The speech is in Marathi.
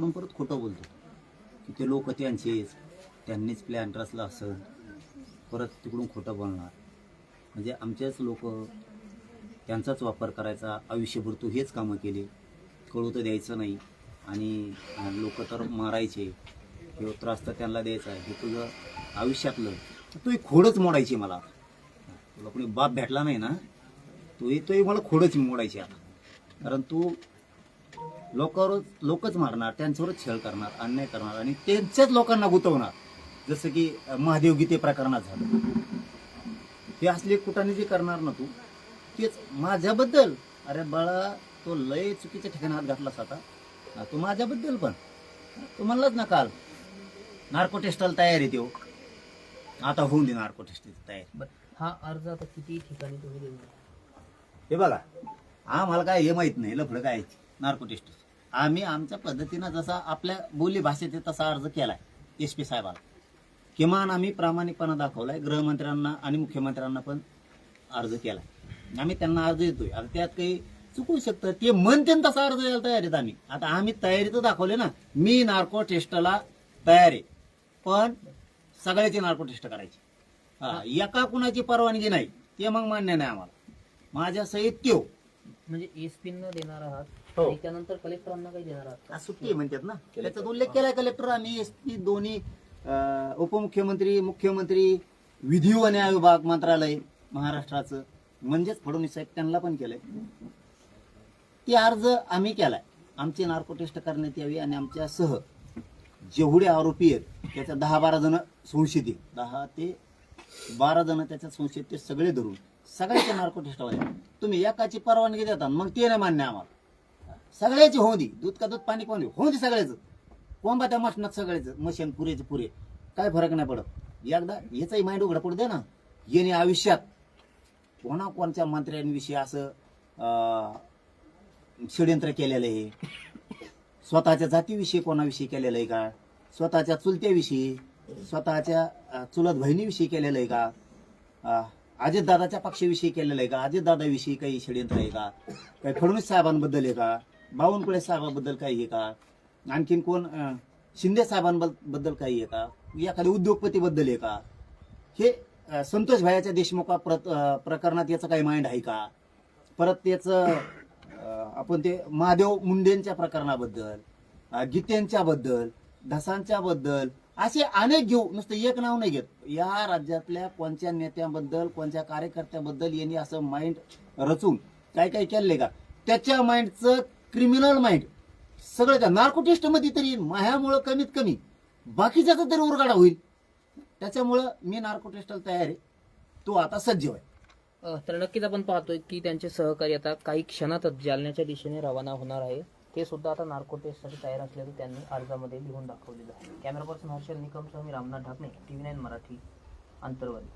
म्हणून परत खोटं बोलतो. की ते लोक त्यांचेच त्यांनीच प्लॅन रचला असं परत तिकडून खोटं बोलणार. म्हणजे आमचेच लोक त्यांचाच वापर करायचा. आयुष्यभर तू हेच कामं केली. कळू तर द्यायचं नाही. आणि लोक तर मारायचे. किंवा त्रास तर त्यांना द्यायचा हे तुझं आयुष्यातलं. तू एक खोडच मोडायची मला. तुला कोणी बाप भेटला नाही ना? तू तोही मला खोडच मोडायची आता. कारण तू लोकांवर लोकच मारणार त्यांच्यावरच छळ करणार अन्याय करणार आणि त्यांच्याच लोकांना गुतवणार. जसं की महादेव गीते प्रकरणात झालं. हे असले कुठाने जे करणार ना तू तेच माझ्याबद्दल. अरे बाळा तो लय चुकीच्या ठिकाणी हात घातलास आता. तू माझ्याबद्दल पण. तू म्हणलाच ना काल नार्को टेस्टला तयार त्यो आता होऊन दे नार्को टेस्टची तयारी हा अर्ज आता किती ठिकाणी तुम्ही हे बघा आम्हाला काय हे माहीत नाही लफडं काय नार्को टेस्ट आम्ही आमच्या पद्धतीनं जसा आपल्या बोली भाषेत तसा अर्ज केला आहे एस पी साहेबाला. किमान आम्ही प्रामाणिकपणा दाखवलाय गृहमंत्र्यांना आणि मुख्यमंत्र्यांना पण अर्ज केला आम्ही त्यांना अर्ज देतोय. आता त्यात काही चुकू शकतं ते म्हणते तसा अर्ज द्यायला तयार आहेत आम्ही. आता आम्ही तयारी तर दाखवले ना मी नार्को टेस्टला तयार आहे. पण सगळ्याची नार्को टेस्ट करायची. हा, एका कुणाची परवानगी नाही ते मग मान्य नाही आम्हाला. माझ्या सहित त्यो. म्हणजे एसपी न देणार आहात हो. आणि त्यानंतर कलेक्टरांना काही देणार आहात आज सुट्टी आहे म्हणतात ना. त्याचा उल्लेख केलाय कलेक्टर आणि एस पी दोन्ही अं, उपमुख्यमंत्री मुख्यमंत्री विधी व न्याय विभाग मंत्रालय महाराष्ट्राचं. म्हणजेच फडणवीस साहेब त्यांना पण केलंय. ती अर्ज आम्ही केलाय. आमची नार्को टेस्ट करण्यात यावी आणि आमच्या सह जेवढे आरोपी आहेत त्याच्या दहा बारा जण संशयित आहेत. दहा ते बारा जण त्याच्यात संशयित ते सगळे धरून. सगळ्याचे नार्को टेस्ट व्हायला तुम्ही एकाची परवानगी देता मग ते नाही मान्य आम्हाला. सगळ्याची होऊ दूध का दूध पाणी पाणी? होऊ दे सगळ्याचं. कोंबा त्या मशनात सगळ्याचं मशीन पुरेचे पुरे. काय फरक नाही पडत. एकदा याचाही माइंड उघडा पडू दे ना. येणे आयुष्यात. कोणा कोणत्या मंत्र्यांविषयी असं षडयंत्र केलेलं आहे? स्वतःच्या जातीविषयी कोणाविषयी केलेलं आहे का? स्वतःच्या चुलत्याविषयी स्वतःच्या चुलत बहिणीविषयी केलेलं आहे का? अजित अजितदादाच्या पक्षाविषयी केलेलं आहे का? अजितदादाविषयी काही षडयंत्र आहे का? काही फडणवीस साहेबांबद्दल आहे का? बावनकुळे साहेबांबद्दल काही आहे का? आणखीन कोण शिंदे साहेबांबद्दल काही आहे का? एखाद्या उद्योगपतीबद्दल आहे का? हे संतोष भायाच्या देशमुखा प्रकरणात याचं काही माइंड आहे का? परत त्याचं आपण ते महादेव मुंडेंच्या प्रकरणाबद्दल गीतेंच्याबद्दल गीतेंच्या बद्दल बद्दल असे अनेक घेऊ नुसतं एक नाव नाही घेत. या राज्यातल्या कोणत्या नेत्याबद्दल कोणत्या कार्यकर्त्याबद्दल यांनी असं माइंड रचून काय काय केलंय का? त्याच्या माइंडचं क्रिमिनल माइंड सगळं त्या नार्को टेस्टमध्ये तरी माह्यामुळं कमीत कमी बाकीच्याचा तरी उरगाडा होईल. त्याच्यामुळं मी नार्को टेस्टला तयार आहे. तो आता सज्ज आहे तर नक्कीच आपण पाहतोय की त्यांचे सहकारी आता काही क्षणातच जालन्याच्या दिशेने रवाना होणार आहे. ते सुद्धा आता नार्को टेस्टसाठी तयार असल्याचं त्यांनी अर्जामध्ये लिहून दाखवलेलं आहे. कॅमेरा पर्सन हर्षल निकमसह मी Ramnath Dhakane T V nine Marathi आंतरवादी